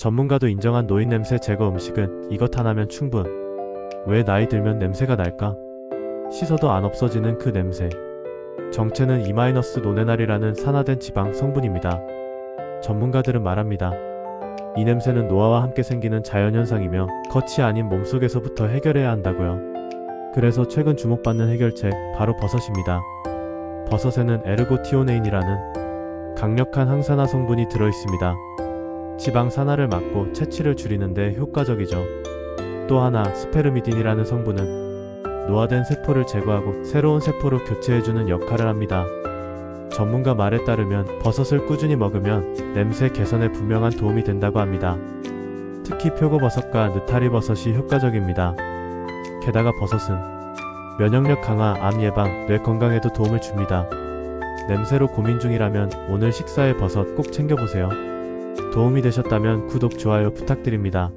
전문가도 인정한 노인 냄새 제거 음식은 이것 하나면 충분. 왜 나이 들면 냄새가 날까? 씻어도 안 없어지는 그 냄새. 정체는 E- 노네날이라는 산화된 지방 성분입니다. 전문가들은 말합니다. 이 냄새는 노화와 함께 생기는 자연현상이며 겉이 아닌 몸속에서부터 해결해야 한다고요. 그래서 최근 주목받는 해결책 바로 버섯입니다. 버섯에는 에르고티오네인이라는 강력한 항산화 성분이 들어 있습니다. 지방 산화를 막고 채취를 줄이는 데 효과적이죠. 또 하나 스페르미딘이라는 성분은 노화된 세포를 제거하고 새로운 세포로 교체해주는 역할을 합니다. 전문가 말에 따르면 버섯을 꾸준히 먹으면 냄새 개선에 분명한 도움이 된다고 합니다. 특히 표고버섯과 느타리버섯이 효과적입니다. 게다가 버섯은 면역력 강화, 암 예방, 뇌 건강에도 도움을 줍니다. 냄새로 고민 중이라면 오늘 식사에 버섯 꼭 챙겨보세요. 도움이 되셨다면 구독, 좋아요 부탁드립니다.